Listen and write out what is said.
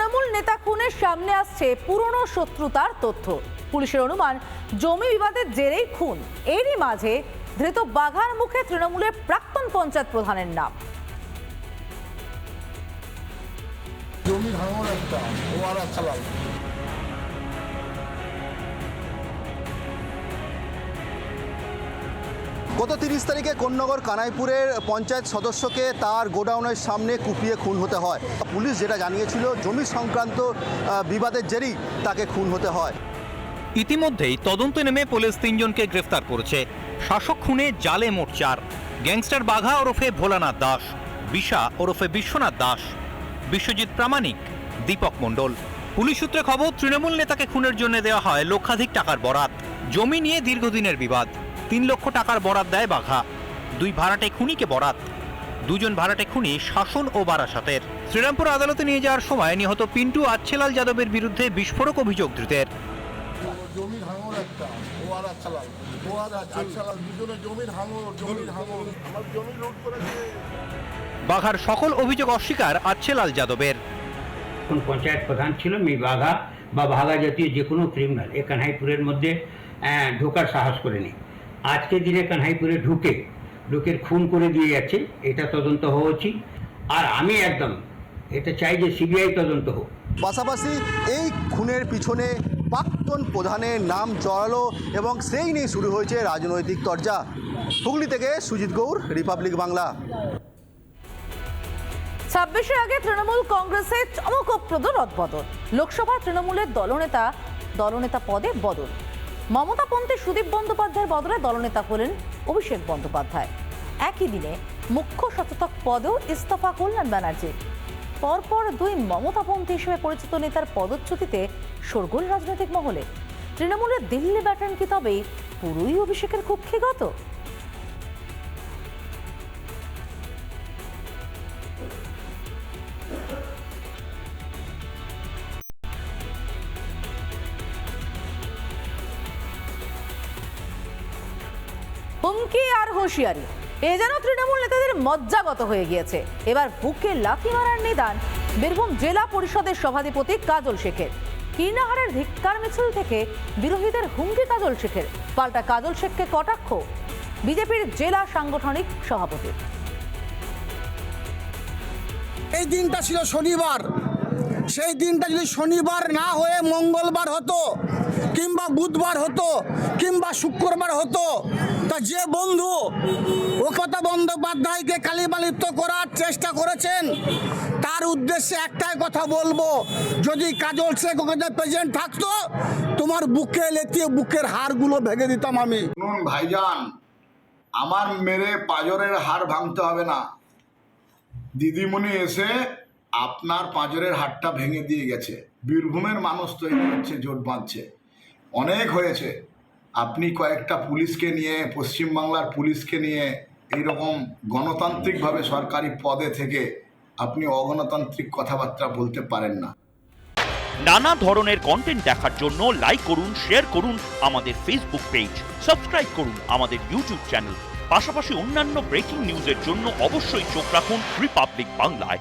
তৃণমূল নেতা খুনের সামনে আসছে পুরনো শত্রুতার তথ্য। পুলিশের অনুমান, জমি বিবাদের জেরেই খুন। এরই মাঝে ধৃত বাঘার মুখে তৃণমূলের প্রাক্তন পঞ্চায়েত প্রধানের নাম। জমি ভাঙন একটা ও আর গত তিরিশ তারিখে কোন্নগর কানাইপুরের পঞ্চায়েত সদস্যকে তার গোডাউনের সামনে কুপিয়ে খুন হতে হয়। পুলিশ যেটা জানিয়েছিল, জমি সংক্রান্ত বিবাদের জেরেই তাকে খুন হতে হয়। ইতিমধ্যেই তদন্তে নেমে পুলিশ তিনজনকে গ্রেফতার করেছে। শাসক খুনে জালে মোট চার। গ্যাংস্টার বাঘা ওরফে ভোলানাথ দাস, বিশা ওরফে বিশ্বনাথ দাস, বিশ্বজিৎ প্রামাণিক, দীপক মণ্ডল। পুলিশ সূত্রে খবর, তৃণমূল নেতাকে খুনের জন্য দেওয়া হয় লক্ষাধিক টাকার বরাত। জমি নিয়ে দীর্ঘদিনের বিবাদ। তিন লক্ষ টাকার বরাত দেয় বাঘা। দুই ভাড়াটে খুনিকে বরাত। দুজন ভাড়াটে খুনি শাসন ও বারাসাতের। শ্রীরামপুর আদালতে নিয়ে যাওয়ার সময় নিহত পিন্টু আচ্ছেলাল যাদবের বিরুদ্ধে বিস্ফোরক অভিযোগ ধৃতের। জমি ভাঙন একটা ও আর চালাল ও আর চালাল দুজনে জমির হাঙর জমির হাঙর আমার জমি লুট করেছে। বাঘার সকল অভিযোগ অস্বীকার আচ্ছেলাল যাদবের। কোন পঞ্চায়েত প্রধান ছিল মি বাঘা বা বাঘা জাতীয় যে কোনো ক্রিমিনাল এ কানহাইপুরের মধ্যে ঢোকার সাহস করেনি। আজকে দিনে কানহাইপুরে ঢুকে লোকের খুন করে দিয়ে যাচ্ছে এটা তদন্ত হওয়া উচিত আর আমি একদম এটা চাই যে সিবিআই তদন্ত হোক। পাশাপাশি এই খুনের পিছনে প্রাক্তন প্রধানের নাম জড়ালো এবং সেই নিয়ে শুরু হয়েছে রাজনৈতিক তরজা। হুগলি থেকে সুজিত গৌর রিপাবলিক বাংলা। ছাব্বিশের আগে তৃণমূল কংগ্রেসের চমকপ্রদ রদবদল। লোকসভায় তৃণমূলের দলনেতা দলনেতা পদে বদল। মমতাপন্থী সুদীপ বন্দ্যোপাধ্যায়ের বদলে দলনেতা হলেন অভিষেক বন্দ্যোপাধ্যায়। একই দিনে মুখ্য সচেতক পদেও ইস্তফা করলেন ব্যানার্জি। পরপর দুই মমতাপন্থী হিসেবে পরিচিত নেতার পদচ্যুতিতে শোরগোল রাজনৈতিক মহলে। তৃণমূলের দিল্লি ব্যাটার্ন কি তবে পুরোই অভিষেকের কক্ষিগত? হুমকি আর হুঁশিয়ারি। এ যেন তৃণমূল নেতাদের মজ্জাগত হয়ে গিয়েছে। এবার বুকে লাথি মারার নিদান বীরভূম জেলা পরিষদের সভাধিপতি কাজল শেখের। কীর্ণাহারের ধিক্কার মিছিল থেকে বিরোধীদের হুমকি কাজল শেখের। পাল্টা কাজল শেখকে কটাক্ষ বিজেপির জেলা সাংগঠনিক সভাপতি। এই দিনটা ছিল শনিবার। সেই দিনটা যদি শনিবার না হয়ে মঙ্গলবার হতো, কিংবা বুধবার হতো, কিংবা শুক্রবার হতো, তা যে বন্ধু ওকতা বন্দ্যোপাধ্যায়কে কালিমালিপ্ত করার চেষ্টা করেছেন, তার উদ্দেশ্যে একটাই কথা বলব, যদি কাজল শেখ ওখানে প্রেজেন্ট থাকতো, তোমার বুকে লেতিয়ে বুকের হাড়গুলো ভেঙে দিতাম আমি। ভাইজান, আমার মেরে পাজরের হাড় ভাঙতে হবে না। দিদিমণি এসে আপনার পাঁজরের হাড়টা ভেঙে দিয়ে গেছে। বীরভূমের মানুষ তৈরি হচ্ছে, জোট বাঁধছে। অনেক হয়েছে। আপনি কয়েকটা পুলিশকে নিয়ে, পশ্চিমবাংলার পুলিশকে নিয়ে এইরকম গণতান্ত্রিকভাবে সরকারি পদে থেকে আপনি অগণতান্ত্রিক কথাবার্তা বলতে পারেন না। নানা ধরনের কন্টেন্ট দেখার জন্য লাইক করুন শেয়ার করুন আমাদের ফেসবুক পেজ সাবস্ক্রাইব করুন আমাদের ইউটিউব চ্যানেল পাশাপাশি অন্যান্য ব্রেকিং নিউজের জন্য অবশ্যই চোখ রাখুন রিপাবলিক বাংলায়